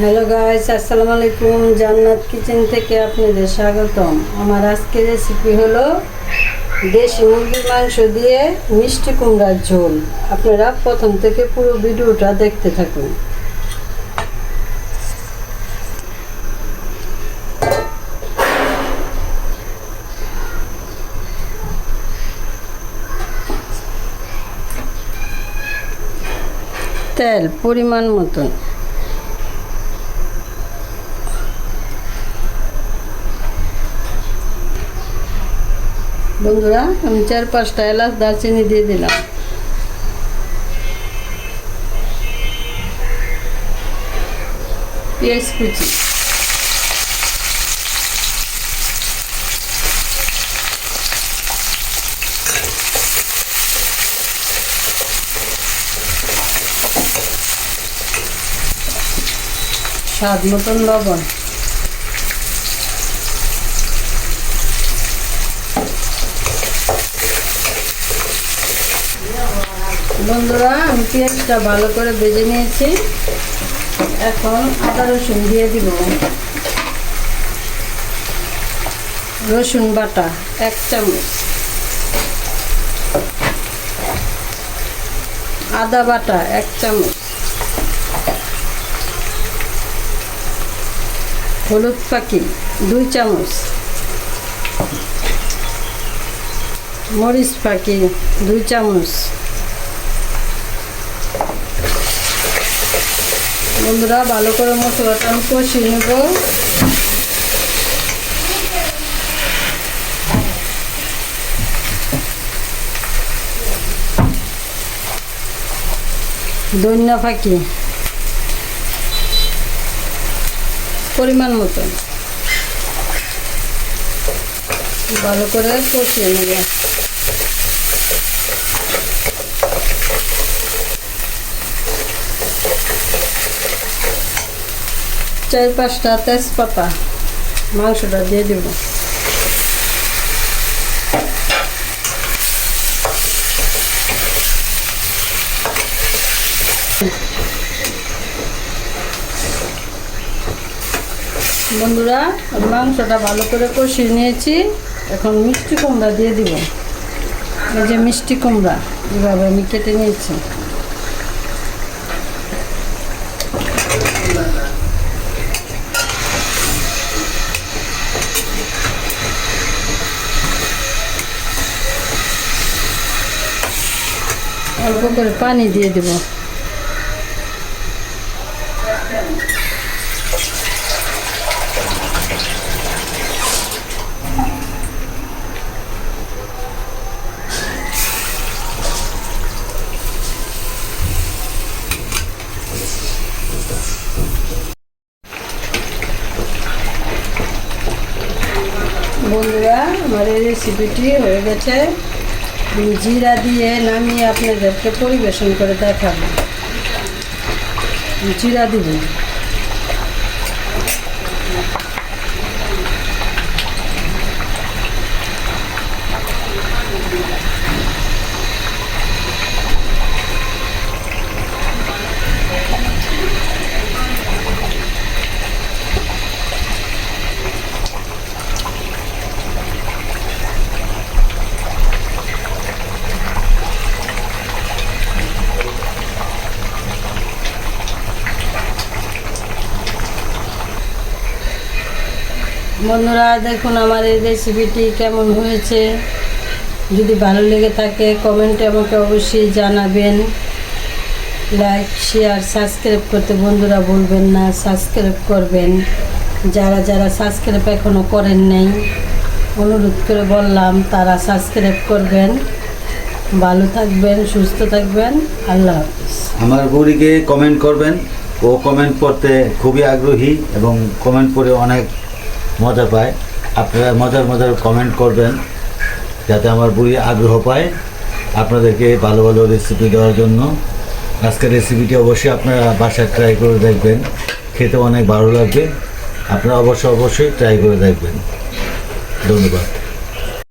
Hello guys আসসালামু আলাইকুম জান্নাত কিচেন থেকে আপনাদের স্বাগতম। আমার আজকের রেসিপি হলো দেশি মুরগির মাংস দিয়ে মিষ্টি কুমড়ার ঝোল। আপনারা প্রথম থেকে পুরো ভিডিওটা দেখতে থাকুন। তেল পরিমাণ মতন। বন্ধুরা আমি চার পাঁচটা এলাচ দারচিনি দিয়ে দিলাম। পেঁয়াজ কুচি। স্বাদ মতন লবণ। বন্ধুরা, আমি পেঁয়াজটা ভালো করে বেজে নিয়েছি। এখন আদা রসুন দিয়ে দিব। রসুন বাটা, এক চামচ। আদা বাটা, এক চামচ। হলুদ পাখি, দুই চামচ। মরিচ পাখি, দুই চামচ। বন্ধুরা, ভালো করে মশলাটা আমি কষিয়ে নেব। ধনিয়া ফাঁকি পরিমাণ মতন ভালো করে কষিয়ে নেব। চার পাঁচটা তেজপাতা, মাংসটা দিয়ে দেব। বন্ধুরা, মাংসটা ভালো করে কষিয়ে নিয়েছি। এখন মিষ্টি কুমড়া দিয়ে দিব। এই যে মিষ্টি কুমড়া, এভাবে আমি কেটে নিয়েছি। অল্প করে পানি দিয়ে দেব। বন্ধুরা আমার এই রেসিপিটি হয়ে গেছে। জিরা দিয়ে নামিয়ে আপনাদেরকে পরিবেশন করে দেখাবো। জিরা দিব। বন্ধুরা, দেখুন আমার এই রেসিপিটি কেমন হয়েছে। যদি ভালো লেগে থাকে কমেন্টে আমাকে অবশ্যই জানাবেন। লাইক শেয়ার সাবস্ক্রাইব করতে বন্ধুরা বলবেন না সাবস্ক্রাইব করবেন। যারা যারা সাবস্ক্রাইব এখনও করেন নাই, অনুরোধ করে বললাম, তারা সাবস্ক্রাইব করবেন। ভালো থাকবেন, সুস্থ থাকবেন। আল্লাহ হাফিজ। আমার বউরিকে কমেন্ট করবেন। ও কমেন্ট করতে খুবই আগ্রহী এবং কমেন্ট করে অনেক মজা পায়। আপনারা মজার মজার কমেন্ট করবেন, যাতে আমার বুড়ি আগ্রহ পায় আপনাদেরকে ভালো ভালো রেসিপি দেওয়ার জন্য। আজকের রেসিপিটি অবশ্যই আপনারা বাসায় ট্রাই করে দেখবেন। খেতে অনেক ভালো লাগবে। আপনারা অবশ্যই অবশ্যই ট্রাই করে দেখবেন। ধন্যবাদ।